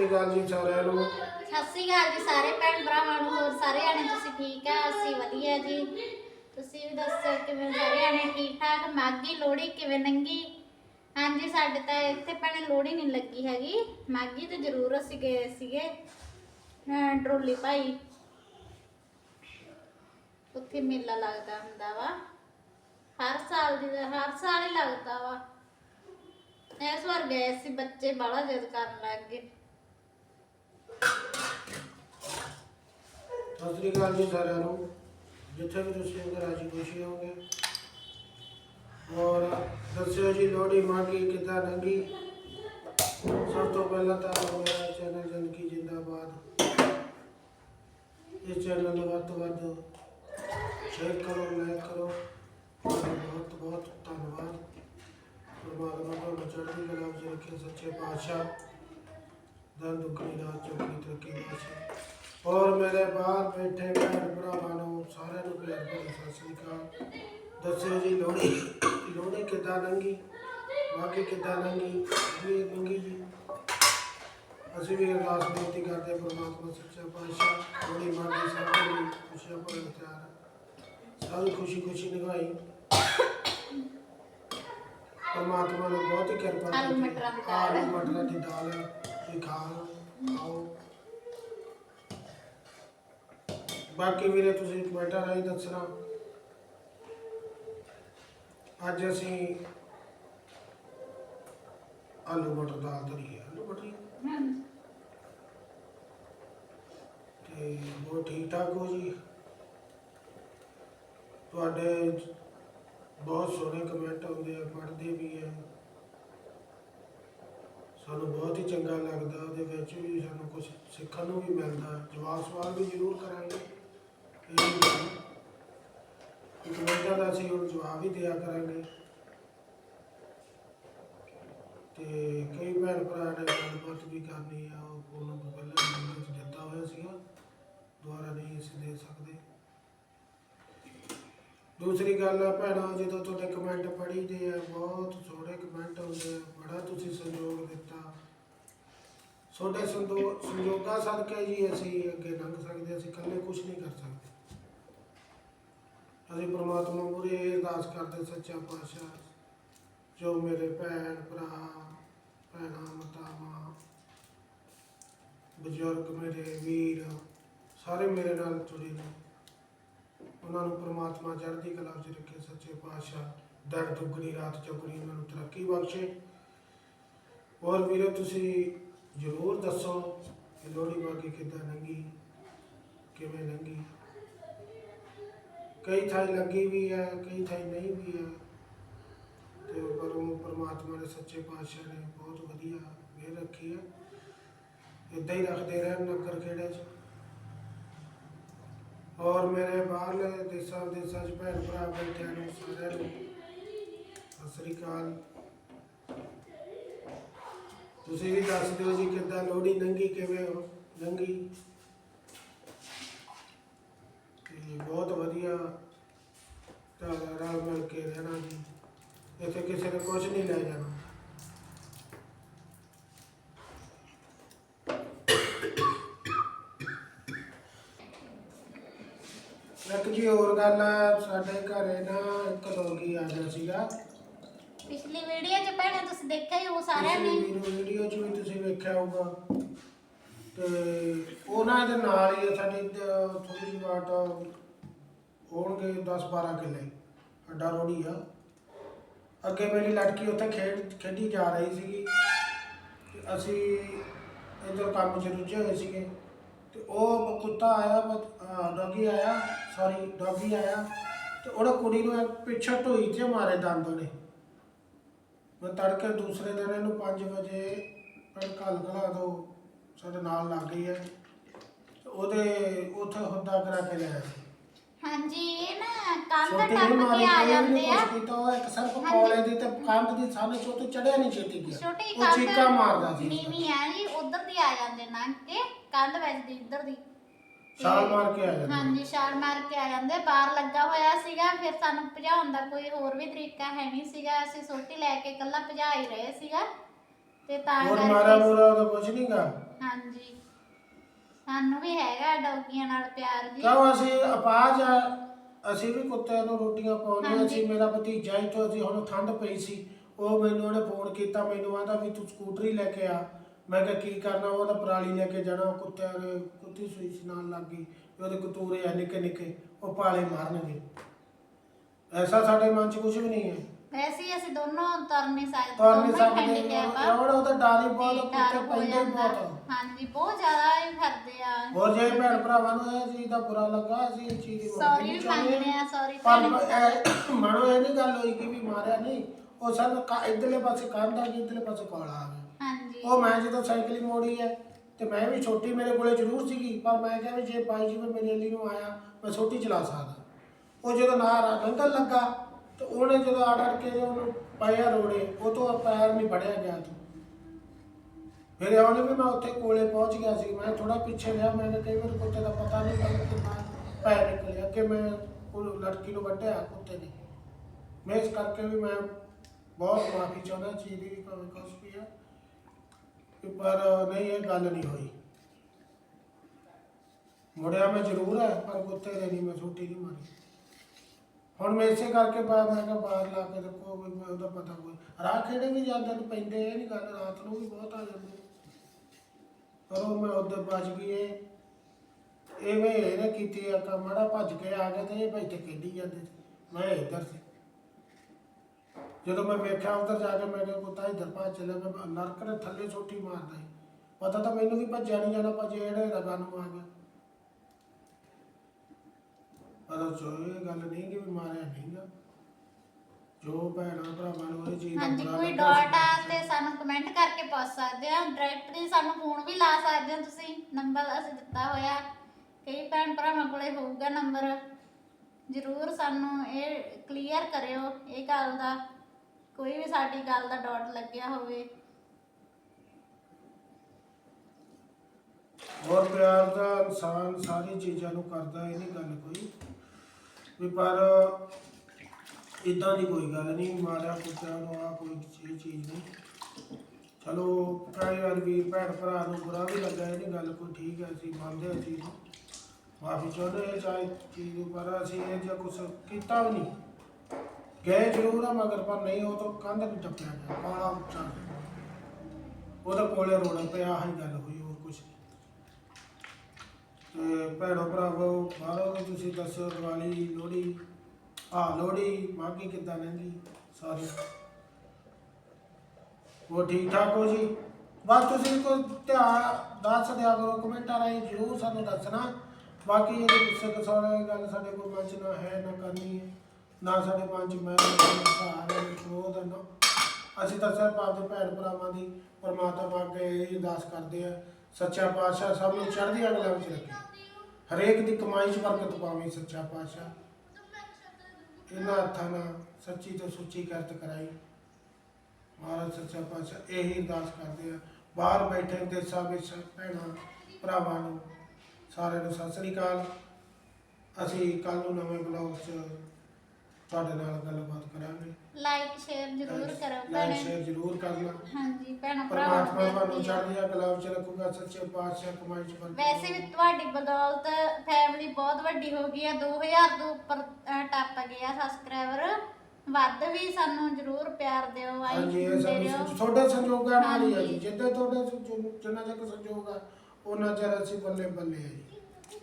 ਸ੍ਰੀ ਅਕਾਲ ਜੀ ਸਾਰਿਆਂ ਨੂੰ। ਸਤਿ ਸ਼੍ਰੀ ਅਕਾਲ ਜੀ ਸਾਰੇ ਭੈਣ ਭਰਾਵਾਂ ਨੂੰ, ਹੋਰ ਸਾਰੇ ਆਣੇ ਤੁਸੀਂ ਠੀਕ ਆ? ਅਸੀਂ ਵਧੀਆ ਜੀ। ਤੁਸੀਂ ਵੀ ਦੱਸੋ ਕਿਵੇਂ ਸਾਰੇ ਆਣੇ ਠੀਕ ਠਾਕ? ਮਾਗੀ ਲੋਹੜੀ ਕਿਵੇਂ ਲੰਗੀ ਹਾਂਜੀ, ਸਾਡੇ ਤਾਂ ਇੱਥੇ ਭੈਣੇ ਲੋਹੜੀ ਨਹੀਂ ਲੱਗੀ ਹੈਗੀ। ਮਾਗੀ ਤੇ ਜ਼ਰੂਰ ਅਸੀਂ ਗਏ ਸੀਗੇ ਹਾਂ ਟਰੋਲੀ ਭਾਈ। ਉੱਥੇ ਮੇਲਾ ਲੱਗਦਾ ਹੁੰਦਾ ਵਾ। ਹਰ ਸਾਲ ਦੀ ਹਰ ਸਾਲ ਹੀ ਲੱਗਦਾ ਵਾ। ਇਸ ਵਾਰ ਗਏ ਸੀ ਬੱਚੇ ਬਾਹਲਾ ਜਿੱਦ ਕਰਨ ਲੱਗ ਗਏ। ਸਤਿ ਸ੍ਰੀ ਅਕਾਲ ਜੀ ਸਾਰਿਆਂ ਨੂੰ। ਜਿੱਥੇ ਵੀ ਤੁਸੀਂ ਅੰਦਰ ਰਾਜੀ ਖੁਸ਼ੀ ਹੋਗੇ ਔਰ ਦੱਸਿਓ ਜੀ, ਲੋਹੜੀ ਮਾਗੀ ਕਿੱਦਾਂ ਲੰਗੀ ਸਭ ਤੋਂ ਪਹਿਲਾਂ ਤਾਂ ਮੇਰਾ ਚੈਨਲ ਜ਼ਿੰਦਗੀ ਜਿੰਦਾਬਾਦ। ਇਸ ਚੈਨਲ ਨੂੰ ਵੱਧ ਤੋਂ ਵੱਧ ਸ਼ੇਅਰ ਕਰੋ ਲਾਈਕ ਕਰੋ। ਬਹੁਤ ਬਹੁਤ ਧੰਨਵਾਦ। ਪਰਮਾਤਮਾ ਤੁਹਾਨੂੰ ਚੜ੍ਹਦੀ ਕਲਾ ਵਿੱਚ ਰੱਖੇ ਸੱਚੇ ਪਾਤਸ਼ਾਹ। ਦਰ ਦੁੱਖੀ ਰਾਤ ਚੁੱਕੀ ਤਰੱਕੀ ਬਖਸ਼ੇ ਔਰ ਮੇਰੇ ਬਾਹਰ ਬੈਠੇ ਭੈਣ ਭਰਾਵਾਂ ਨੂੰ ਸਾਰਿਆਂ ਨੂੰ ਪਿਆਰ ਭਰੀ ਸਤਿ ਸ੍ਰੀ ਅਕਾਲ। ਦੱਸਿਓ ਜੀ ਲੋਹੜੀ ਲੋਹੜੀ ਕਿੱਦਾਂ ਲੰਗੀ ਬਾਕੀ ਕਿੱਦਾਂ ਲੰਗੀ ਵੀ ਲੰਗੀ ਜੀ? ਅਸੀਂ ਵੀ ਅਰਦਾਸ ਬੇਨਤੀ ਕਰਦੇ ਪ੍ਰਮਾਤਮਾ ਸੱਚਾ ਪਾਤਸ਼ਾਹ ਲੋਹੜੀ ਮਾਗੀ ਸਭ ਨੂੰ ਖੁਸ਼ੀਆਂ ਭਰਨ ਤਿਆਰ ਸਾਰੀ ਖੁਸ਼ੀ ਖੁਸ਼ੀ ਨਿਭਾਈ। ਪਰਮਾਤਮਾ ਨੇ ਬਹੁਤ ਹੀ ਕਿਰਪਾ ਕੀਤੀ। ਆਲੂ ਮਟਰਾਂ ਦੀ ਦਾਲ। ਵੀ ਖਾਓ ਖਾਓ ਬਾਕੀ ਵੀਰੇ ਤੁਸੀਂ ਕਮੈਂਟਾਂ ਰਾਹੀਂ ਦੱਸਣਾ। ਅੱਜ ਅਸੀਂ ਆਲੂ ਮਟਰ ਦਾਲ ਧਰੀ ਹੈ। ਆਲੂ ਮਟਰ ਹੀ? ਤੇ ਬਹੁਤ ਠੀਕ ਠਾਕ ਹੋ ਜੀ? ਤੁਹਾਡੇ ਬਹੁਤ ਸੋਹਣੇ ਕਮੈਂਟ ਆਉਂਦੇ ਆ, ਪੜ੍ਹਦੇ ਵੀ ਆ। ਸਾਨੂੰ ਬਹੁਤ ਹੀ ਚੰਗਾ ਲੱਗਦਾ, ਉਹਦੇ ਵਿੱਚ ਵੀ ਸਾਨੂੰ ਕੁਝ ਸਿੱਖਣ ਨੂੰ ਵੀ ਮਿਲਦਾ। ਜਵਾਬ ਸਵਾਲ ਵੀ ਜ਼ਰੂਰ ਕਰਾਂਗੇ। ਇਹ ਕਮੈਂਟਾਂ ਦਾ ਅਸੀਂ ਹੁਣ ਜਵਾਬ ਵੀ ਦਿਆ ਕਰਾਂਗੇ। ਤੇ ਕਈ ਭੈਣ ਭਰਾ ਨੇ ਗੱਲਬਾਤ ਵੀ ਕਰਨੀ ਆ, ਉਹ ਉਹਨਾਂ ਨੂੰ ਪਹਿਲਾਂ ਦਿੱਤਾ ਹੋਇਆ ਸੀਗਾ। ਦੁਬਾਰਾ ਨਹੀਂ ਅਸੀਂ ਦੇ ਸਕਦੇ। ਦੂਸਰੀ ਗੱਲ ਆ ਭੈਣਾਂ, ਜਦੋਂ ਤੁਹਾਡੇ ਕਮੈਂਟ ਪੜ੍ਹੀਦੇ ਆ, ਬਹੁਤ ਸੋਹਣੇ ਕਮੈਂਟ ਆਉਂਦੇ ਆ, ਬੜਾ ਤੁਸੀਂ ਸੰਯੋਗ ਦਿੱਤਾ। ਤੁਹਾਡੇ ਸੰਦੋ ਸੰਯੋਗਾਂ ਸਦਕੇ ਜੀ ਅਸੀਂ ਅੱਗੇ ਲੰਘ ਸਕਦੇ, ਅਸੀਂ ਇਕੱਲੇ ਕੁਝ ਨਹੀਂ ਕਰ ਸਕਦੇ। ਅਸੀਂ ਪ੍ਰਮਾਤਮਾ ਮੂਹਰੇ ਅਰਦਾਸ ਕਰਦੇ ਸੱਚਾ ਪਾਤਸ਼ਾਹ, ਜੋ ਮੇਰੇ ਭੈਣ, ਭਰਾ, ਭੈਣਾਂ, ਮਾਤਾਵਾਂ, ਬਜ਼ੁਰਗ ਮੇਰੇ, ਵੀਰ, ਸਾਰੇ ਮੇਰੇ ਨਾਲ ਜੁੜੇ ਨੇ। ਉਹਨਾਂ ਨੂੰ ਪ੍ਰਮਾਤਮਾ ਚੜ੍ਹਦੀ ਕਲਾ ਵਿੱਚ ਰੱਖੇ, ਸੱਚੇ ਪਾਤਸ਼ਾਹ ਦਰ ਦੁੱਗਣੀ, ਰਾਤ ਚੌਗਣੀ ਉਹਨਾਂ ਨੂੰ ਤਰੱਕੀ ਬਖਸ਼ੇ। ਔਰ ਵੀਰੋ, ਤੁਸੀਂ ਜ਼ਰੂਰ ਦੱਸੋ ਕਿ ਲੋਹੜੀ ਬਾਕੀ ਕਿੱਦਾਂ ਲੰਗੀ ਕਿਵੇਂ ਲੰਗੀ ਕਈ ਥਾਈ ਲੱਗੀ ਵੀ ਹੈ ਕਈ ਥਾਂ ਨਹੀਂ ਵੀ ਹੈ ਤੇ ਪਰ ਉਹ ਪ੍ਰਮਾਤਮਾ ਨੇ, ਸੱਚੇ ਪਾਤਸ਼ਾਹ ਨੇ ਬਹੁਤ ਵਧੀਆ ਮਿਹਰ ਰੱਖੀ ਹੈ ਇਦਾਂ ਹੀ ਰੱਖਦੇ ਰਹਿਣ ਨਗਰ ਖੇੜੇ 'ਚ। ਔਰ ਮੇਰੇ ਬਾਹਰਲੇ ਦੇਸਾਂ ਵਿਦੇਸਾਂ 'ਚ ਭੈਣ ਭਰਾ ਬੈਠਿਆਂ ਨੂੰ ਸਾਰਿਆਂ ਨੂੰ ਸਤਿ ਸ੍ਰੀ ਅਕਾਲ। ਤੁਸੀਂ ਵੀ ਦੱਸ ਦਿਓ ਜੀ ਕਿੱਦਾਂ ਲੋਹੜੀ ਲੰਗੀ ਕਿਵੇਂ ਹੋ ਲੰਗੀ ਤੇ ਬਹੁਤ ਵਧੀਆ ਤਾਂ ਰਲ ਮਿਲ ਕੇ ਰਹਿਣਾ ਜੀ ਇੱਥੇ ਕਿਸੇ ਨੇ ਕੁਝ ਨਹੀਂ ਲੈ ਜਾਣਾ ਇੱਕ ਜੀ ਹੋਰ ਗੱਲ ਆ ਸਾਡੇ ਘਰੇ ਨਾ ਇੱਕ ਲੋਗੀ ਆ ਗਿਆ ਸੀਗਾ। ਪਿਛਲੀ ਵੀਡੀਓ 'ਚ ਭੈਣੇ ਤੁਸੀਂ ਦੇਖਿਆ ਹੀ ਉਹ ਸਾਰਿਆਂ ਨੇ। ਵੀਡੀਓ ਚ ਵੀ ਤੁਸੀਂ ਵੇਖਿਆ ਹੋਊਗਾ। ਤੇ ਉਹਨਾਂ ਦੇ ਨਾਲ ਹੀ ਆ ਸਾਡੀ ਥੋੜੀ ਜਿਹੀ ਬਾਟ ਹੋਣਗੇ 10 12 ਕਿੱਲੇ। ਅੱਡਾ ਰੋੜੀ ਆ। ਅੱਗੇ ਮੇਰੀ ਲੜਕੀ ਉੱਥੇ ਖੇਡ ਖੇਡੀ ਜਾ ਰਹੀ ਸੀਗੀ। ਤੇ ਅਸੀਂ ਇੱਧਰ ਕੰਮ 'ਚ ਰੁੱਝੇ ਹੋਏ ਸੀਗੇ। ਤੇ ਉਹ ਕੁੱਤਾ ਆਇਆ ਡੌਗੀ ਆਇਆ। ਸੌਰੀ ਡੌਗੀ ਆਇਆ। ਤੇ ਉਹਨੇ ਕੁੜੀ ਨੂੰ ਪਿੱਛੇ ਢੋਈ 'ਚ ਮਾਰੇ ਦੰਦ ਉਹਨੇ। ਮੈਂ ਤੜਕੇ ਦੂਸਰੇ ਦਿਨ ਇਹਨੂੰ 5 ਵਜੇ ਘੱਲ ਘਲਾ ਦੋ ਸਾਡੇ ਨਾਲ ਲੱਗ ਗਈ ਹੈ। ਤੇ ਉਹਦੇ ਉੱਥੇ ਹੁੱਦਾ ਕਰਾ ਕੇ ਲਿਆ ਸੀ ਹਾਂਜੀ ਇਹ ਨਾ ਕੰਧ ਛੋਟੀ ਟੱਪ ਜਿਹੀ ਕੇ ਮਾਰੀ ਆ ਕੋਈ ਜਾਂਦੇ ਨਹੀਂ ਆ। ਕੁਛ ਕੀਤਾ ਉਹ ਇੱਕ ਸਿਰਫ। ਕੋਲੇ ਦੀ ਤੇ ਕੰਧ ਦੀ ਸਾਹਮਣੇ ਚੋਂ ਚੜਿਆ ਨਹੀਂ ਛੇਤੀ ਗਿਆ। ਛੋਟੀ ਉਹ ਚੀਕਾ ਮਾਰਦਾ ਸੀ। ਨੀਵੀਂ ਆ ਜੀ ਉਧਰ ਦੀ ਆ ਜਾਂਦੇ ਲੰਘ ਕੇ ਕੰਧ ਵੱਜਦੀ ਇੱਧਰ ਦੀ। ਛਾਲ ਮਾਰ ਕੇ ਆ ਜਾਂਦਾ। ਹਾਂਜੀ ਛਾਲ ਮਾਰ ਕੇ ਆ ਜਾਂਦੇ। ਬਾਹਰ ਲੱਗਾ ਹੋਇਆ ਸੀਗਾ ਫਿਰ ਸਾਨੂੰ ਭਜਾਉਣ ਦਾ ਕੋਈ ਹੋਰ ਵੀ ਤਰੀਕਾ ਹੈ ਨਹੀਂ ਸੀਗਾ। ਅਸੀਂ ਸੋਟੀ ਲੈ ਕੇ ਇਕੱਲਾ ਭਜਾ ਹੀ ਰਹੇ ਸੀਗਾ। ਤੇ ਤਾਂ ਹੋਰ ਮਾਰਾ ਮੂਰਾ ਉਹਦਾ ਕੁਝ ਨਹੀਂਗਾ ਹਾਂਜੀ। ਸਾਨੂੰ ਵੀ ਹੈਗਾ ਡੌਗੀਆਂ ਨਾਲ ਪਿਆਰ ਜੀ। ਕਿਉਂ ਅਸੀਂ ਅਪਾਜ ਆ? ਅਸੀਂ ਵੀ ਕੁੱਤਿਆਂ ਨੂੰ ਰੋਟੀਆਂ ਪਾਉਂਦੇ ਹਾਂ। ਅਸੀਂ ਮੇਰਾ ਭਤੀਜਾ ਇੱਥੋਂ ਅਸੀਂ ਹੁਣ ਠੰਡ ਪਈ ਸੀ। ਉਹ ਮੈਨੂੰ ਉਹਨੇ ਫੋਨ ਕੀਤਾ ਮੈਨੂੰ ਆਂਦਾ ਵੀ ਤੂੰ ਸਕੂਟਰੀ ਲੈ ਕੇ ਆ। ਮੈਂ ਕਿਹਾ ਕੀ ਕਰਨਾ? ਉਹਦਾ ਪਰਾਲੀ ਲੈ ਕੇ ਜਾਣਾ ਉਹ ਕੁੱਤਿਆਂ ਨੇ ਕੁੱਤੀ ਸੂਈ ਨਾਲ ਲੱਗ ਗਈ। ਵੀ ਉਹਦੇ ਕਤੂਰੇ ਆ ਨਿੱਕੇ ਨਿੱਕੇ ਉਹ ਪਾਲੇ ਮਾਰਨਗੇ। ਐਸਾ ਸਾਡੇ ਮਨ 'ਚ ਕੁਝ ਵੀ ਨਹੀਂ ਹੈ। ਵੈਸੇ ਹੀ ਅਸੀਂ ਦੋਨੋਂ ਤੁਰ ਨਹੀਂ ਸਕਦੇ ਤੁਰ ਨਹੀਂ ਦੋਨੋਂ ਸਕਦੇ handicap ਆ। ਰੋਡ ਉਹਦਾ ਡਰ ਹੀ ਬਹੁਤ ਤੇ ਕੁੱਤੇ ਡਰ ਹੋ ਪੈਂਦੇ ਹੀ ਜਾਂਦਾ। ਬਹੁਤ ਹਾਂਜੀ ਬਹੁਤ ਜ਼ਿਆਦਾ ਹੀ ਫਿਰਦੇ ਆ। ਹੋਰ ਜੇ ਭੈਣ ਭਰਾਵਾਂ ਨੂੰ ਇਹ ਚੀਜ਼ ਦਾ ਬੁਰਾ ਲੱਗਾ ਅਸੀਂ ਇਹ ਚੀਜ਼ ਦੀ ਮਾਫ਼ੀ ਸੌਰੀ ਵੀ। ਮੰਗਦੇ ਆ ਸੌਰੀ ਪਰ ਇਹ ਮਨੋ ਇਹ ਨਹੀਂ ਗੱਲ ਹੋਈ ਕਿ ਵੀ ਮਾਰਿਆ ਨਹੀਂ। ਉਹ ਸਨ ਇਧਰਲੇ ਪਾਸੇ ਕੰਧ ਆ ਗਈ ਇਧਰਲੇ ਪਾਸੇ ਕੋਲਾ ਆ। ਗਿਆ ਹਾਂਜੀ। ਉਹ ਮੈਂ ਜਦੋਂ ਸਾਈਕਲ ਹੀ ਮੋੜੀ ਹੈ ਤੇ ਮੈਂ ਵੀ ਛੋਟੀ ਮੇਰੇ ਕੋਲੇ ਜ਼ਰੂਰ ਸੀਗੀ, ਪਰ ਮੈਂ ਕਿਹਾ ਵੀ ਜੇ ਬਾਈ ਜੀ ਮੈਂ ਮੇਰੇ ਲਈ ਨੂੰ ਆਇਆ, ਮੈਂ ਛੋਟੀ ਚਲਾ ਸਕਦਾ। ਉਹ ਜਦੋਂ ਨਾਰ ਲੰਘਣ ਲੱਗਾ, ਤੇ ਉਹਨੇ ਜਦੋਂ ਆੜ ਅੜ ਕੇ ਉਹਨੂੰ ਪਾਇਆ ਰੋੜੇ, ਉਹ ਤੋਂ ਪੈਰ ਨਹੀਂ ਵੜਿਆ ਗਿਆ ਤੂੰ ਫਿਰ ਉਹਨੇ ਵੀ ਮੈਂ ਉੱਥੇ ਕੋਲੇ ਪਹੁੰਚ ਗਿਆ ਸੀ, ਮੈਂ ਥੋੜਾ ਪਿੱਛੇ ਰਿਹਾ, ਮੈਂ ਕਈ ਵਾਰ ਕੁੱਤੇ ਦਾ ਪਤਾ ਨਹੀਂ ਲੱਗਦਾ ਕਿ ਪੈਰ ਨਿਕਲਿਆ, ਕਿ ਮੈਂ ਉਹ ਲੜਕੀ ਨੂੰ ਵੱਢਿਆ ਕੁੱਤੇ ਨੇ। ਮੈਂ ਇਸ ਕਰਕੇ ਵੀ ਮੈਂ ਬਹੁਤ ਮਾਫੀ ਚਾਹੁੰਦਾ, ਚੀਜ਼ ਦੀ ਵੀ ਭਾਵੇਂ ਕੁਛ ਵੀ ਆ। ਪਰ ਨਹੀਂ, ਇਹ ਗੱਲ ਨਹੀਂ ਹੋਈ। ਮੁੜਿਆ ਮੈਂ ਜ਼ਰੂਰ ਹੈ ਪਰ ਕੁੱਤੇ ਦੇ ਨਹੀਂ, ਮੈਂ ਛੋਟੀ ਨਹੀਂ ਮਾਰੀ। ਹੁਣ ਮੈਂ ਇਸੇ ਕਰਕੇ ਬਾਹਰ, ਮੈਂ ਕਿਹਾ ਬਾਹਰ ਲਾ ਕੇ ਦੇਖੋ ਵੀ ਮੈਂ ਉਹਦਾ ਪਤਾ ਕੋਈ। ਰਾਹ ਖੇੜੇ ਵੀ ਜਾਂਦੇ ਨੇ, ਪੈਂਦੇ ਇਹ ਨਹੀਂ ਗੱਲ, ਰਾਤ ਨੂੰ ਵੀ ਬਹੁਤ ਆ ਜਾਂਦੇ। ਪਰ ਉਹ ਮੈਂ ਉੱਧਰ ਬਚ ਗਈ, ਇਹ ਐਵੇਂ ਇਹਨੇ ਕੀਤੀ ਆ ਕੰਮ, ਮੜਾ ਭੱਜ ਕੇ ਆ ਗਿਆ ਤੇ ਇਹ ਬੈਠੇ ਖੇਡੀ ਜਾਂਦੇ ਸੀ। ਮੈਂ ਇੱਧਰ ਸੀ। ਜਦੋਂ ਮੈਂ ਵੇਖਿਆ ਉੱਧਰ ਜਾ ਕੇ ਮੈਂ ਕਿਹਾ ਕੁੱਤਾ ਇੱਧਰ ਭੱਜ ਚੱਲਿਆ ਮੈਂ ਨਰਕ ਨੇ ਥੱਲੇ ਛੋਟੀ ਮਾਰਦਾ ਸੀ ਪਤਾ ਤਾਂ ਮੈਨੂੰ ਵੀ ਭੱਜਿਆ ਨਹੀਂ ਜਾਣਾ ਭੱਜੇ ਇਹਨੇ ਰਗਾ ਨੂੰ ਆ ਗਿਆ। ਪਰ 'ਚ ਇਹ ਗੱਲ ਨਹੀਂ ਕਿ ਵੀ ਮਾਰਿਆ ਨਹੀਂਗਾ ਜੋ ਭੈਣਾਂ ਭਰਾਵਾਂ ਨੂੰ ਇਹ ਚੀਜ਼ ਦਾ ਹਾਂਜੀ ਬੁਰਾ ਕੋਈ ਲੱਗਾ ਡਾਟ ਆ ਤੇ ਸਾਨੂੰ ਕਮੈਂਟ ਕਰਕੇ ਪੁੱਛ ਸਕਦੇ ਆ। ਡਾਇਰੈਕਟਲੀ ਸਾਨੂੰ ਫੋਨ ਵੀ ਲਾ ਸਕਦੇ ਹੋ ਤੁਸੀਂ। ਨੰਬਰ ਅਸੀਂ ਦਿੱਤਾ ਹੋਇਆ। ਕਈ ਭੈਣ ਭਰਾਵਾਂ ਕੋਲੇ ਹੋਊਗਾ ਨੰਬਰ ਜ਼ਰੂਰ ਸਾਨੂੰ ਇਹ ਕਲੀਅਰ ਕਰਿਓ ਇਹ ਗੱਲ ਦਾ। ਕੋਈ ਵੀ ਸਾਡੀ ਗੱਲ ਦਾ ਡਾਟ ਲੱਗਿਆ ਹੋਵੇ। ਹੋਰ ਪਿਆਰ ਦਾ ਇਨਸਾਨ ਸਾਰੀ ਚੀਜ਼ਾਂ ਨੂੰ ਕਰਦਾ, ਇਹ ਨਹੀਂ ਗੱਲ ਕੋਈ। ਵੀ ਪਰ ਇਦਾਂ ਦੀ ਕੋਈ ਗੱਲ ਨਹੀਂ ਮਾਰਿਆ ਕੁੱਤਿਆਂ ਨੂੰ ਆ ਕੋਈ ਇਹ ਚੀਜ਼ ਨਹੀਂ। ਚਲੋ ਕਈ ਵਾਰ ਵੀ ਭੈਣ ਭਰਾ ਨੂੰ ਬੁਰਾ ਵੀ ਲੱਗਾ, ਇਹ ਨਹੀਂ ਗੱਲ ਕੋਈ ਠੀਕ ਹੈ, ਅਸੀਂ ਮੰਨਦੇ ਹਾਂ ਚੀਜ਼ ਮਾਫੀ ਚਾਹੁੰਦੇ ਹਾਂ ਚਾਹੇ ਚੀਜ਼ ਪਰ ਅਸੀਂ ਇਹ ਜਿਹਾ ਕੁਝ ਕੀਤਾ ਵੀ ਨਹੀਂ। ਗਏ ਜ਼ਰੂਰ ਆ ਮਗਰ, ਪਰ ਨਹੀਂ, ਉਹ ਤੋਂ ਕੰਧ ਨਹੀਂ ਟੱਪਿਆ ਗਿਆ ਕਾਲਾ ਉੱਚਾ। ਉਹਦੇ ਕੋਲੇ ਰੋਣਾ ਪਿਆ, ਆਹੀ ਗੱਲ ਹੋਈ, ਹੋਰ ਕੁਝ ਤੇ ਭੈਣੋ ਭਰਾਵੋ, ਬਾਹਰੋਂ ਵੀ ਤੁਸੀਂ ਦੱਸੋ ਦੀਵਾਲੀ, ਲੋਹੜੀ। ਆ ਲੋਹੜੀ ਮਾਘੀ ਕਿੱਦਾਂ ਲੰਘੀ? ਸਾਰੀ। ਉਹ ਠੀਕ ਠਾਕ ਹੋ ਜੀ? ਬਸ ਤੁਸੀਂ ਕੋਈ ਧਿਆਨ ਦੱਸ ਦਿਆ ਕਰੋ, ਕਮੈਂਟਾਂ ਰਾਹੀਂ ਜਰੂਰ ਸਾਨੂੰ ਦੱਸਣਾ। ਬਾਕੀ ਇਹਦੇ ਗੁੱਸੇ ਕਸਾਉਣ ਗੱਲ ਸਾਡੇ ਕੋਲ ਮਨ ਹੈ ਨਾ ਕਰਨੀ ਹੈ। ਨਾ ਸਾਡੇ ਮਨ ਮੈਂ ਨਾ ਕ੍ਰੋਧ ਨਾ, ਅਸੀਂ ਤਾਂ ਸਿਰਫ ਆਪਦੇ ਭੈਣ ਭਰਾਵਾਂ ਦੀ ਪਰਮਾਤਮਾ ਅੱਗੇ ਇਹ ਅਰਦਾਸ ਕਰਦੇ ਆ ਸੱਚਾ ਪਾਤਸ਼ਾਹ ਸਭ ਨੂੰ ਚੜ੍ਹਦੀ ਕਲਾ ਵਿੱਚ ਰੱਖੇ। ਹਰੇਕ ਦੀ ਕਮਾਈ 'ਚ ਬਰਕਤ ਪਾਵੇ ਸੱਚਾ ਪਾਤਸ਼ਾਹ। ਇਹਨਾਂ ਹੱਥਾਂ ਨਾਲ ਸੱਚੀ ਤੋਂ ਸੁੱਚੀ ਕਰਤ ਕਰਾਈ। ਮਹਾਰਾਜ ਸੱਚਾ ਪਾਤਸ਼ਾਹ ਇਹੀ ਅਰਦਾਸ ਕਰਦੇ ਆ ਬਾਹਰ ਬੈਠੇ ਦੇਸਾਂ ਵਿੱਚ ਭੈਣਾਂ ਭਰਾਵਾਂ ਨੂੰ, ਸਾਰਿਆਂ ਨੂੰ ਸਤਿ ਸ੍ਰੀ ਅਕਾਲ। ਅਸੀਂ ਕੱਲ ਨੂੰ ਨਵੇਂ ਬਲੌਗ 'ਚ ਤੁਹਾਡੇ ਨਾਲ ਗੱਲਬਾਤ ਕਰਾਂਗੇ। ਲਾਈਕ ਸ਼ੇਅਰ ਜ਼ਰੂਰ ਕਰੋ ਲਾਈਕ ਭੈਣੇ। ਸ਼ੇਅਰ ਜ਼ਰੂਰ ਕਰਨਾ ਹਾਂਜੀ ਭੈਣਾਂ ਭਰਾਵਾਂ ਪਰਮਾਤਮਾ ਨੂੰ ਤੁਹਾਨੂੰ ਬੇਨਤੀ ਆ। ਚੜ੍ਹਦੀਆਂ ਕਲਾ ਵਿੱਚ ਰੱਖੂਗਾ ਸੱਚੇ ਪਾਤਸ਼ਾਹ ਕਮਾਈ ਚ ਬਰਕਤ ਵੈਸੇ ਵੀ ਤੁਹਾਡੀ ਬਦੌਲਤ ਫੈਮਿਲੀ ਬਹੁਤ ਵੱਡੀ ਹੋ ਗਈ ਆ। 2000 ਤੋਂ ਉੱਪਰ ਅਹ, ਟੱਪ ਗਿਆ ਸਬਸਕ੍ਰਾਈਬਰ ਵੱਧ ਵੀ ਸਾਨੂੰ ਜ਼ਰੂਰ ਪਿਆਰ ਦਿਓ ਆਈ ਹਾਂਜੀ ਇਹ ਤੁਹਾਡੇ ਸੰਯੋਗਾਂ ਨਾਲ ਹੀ ਹੈ ਜੀ। ਹਾਂਜੀ। ਜਿੱਦਾਂ ਤੁਹਾਡੇ ਸੰਯੋਗ- ਜਿੰਨਾ ਚਿਰ ਸੰਯੋਗ ਆ ਉਹਨਾਂ ਚਿਰ ਅਸੀਂ ਬੱਲੇ ਬੱਲੇ ਆ ਜੀ।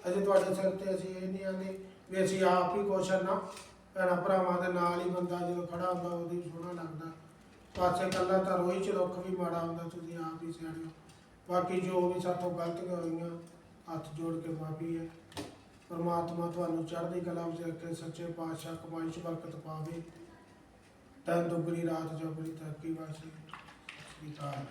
ਅਜੇ ਤੁਹਾਡੇ ਸਿਰ ਤੇ ਅਸੀਂ ਇਹ ਨਹੀਂ ਆਂਦੇ ਵੀ ਅਸੀਂ ਆਪ ਹੀ ਕੁਛ ਨਾ। ਭੈਣਾਂ ਭਰਾਵਾਂ ਦੇ ਨਾਲ ਹੀ ਬੰਦਾ ਜਦੋਂ ਖੜਾ ਹੁੰਦਾ, ਉਹਦੀ ਸੋਹਣਾ ਲੱਗਦਾ। ਪਾਸੇ ਕੱਲਾ ਤਾਂ ਰੋਈ ਚ ਰੁੱਖ ਵੀ ਮਾੜਾ ਹੁੰਦਾ, ਤੁਸੀਂ ਆਪ ਹੀ ਸਿਆਣੇ ਬਾਕੀ ਜੋ ਵੀ ਸਾਥੋਂ ਗਲਤੀਆਂ ਹੋਈਆਂ, ਹੱਥ ਜੋੜ ਕੇ ਮਾਫੀ ਹੈ। ਪਰਮਾਤਮਾ ਤੁਹਾਨੂੰ ਚੜ੍ਹਦੀ ਕਲਾ ਵਿੱਚ ਰੱਖੇ, ਸੱਚੇ ਪਾਤਸ਼ਾਹ ਕਮਾਈ ਚ ਬਰਕਤ ਪਾਵੇ। ਤਨ ਦੁਗਣੀ ਰਾਤ ਚੌਗਣੀ ਤਰੱਕੀ ਵਾਸੀ ਸ੍ਰੀ ਅਕਾਲ।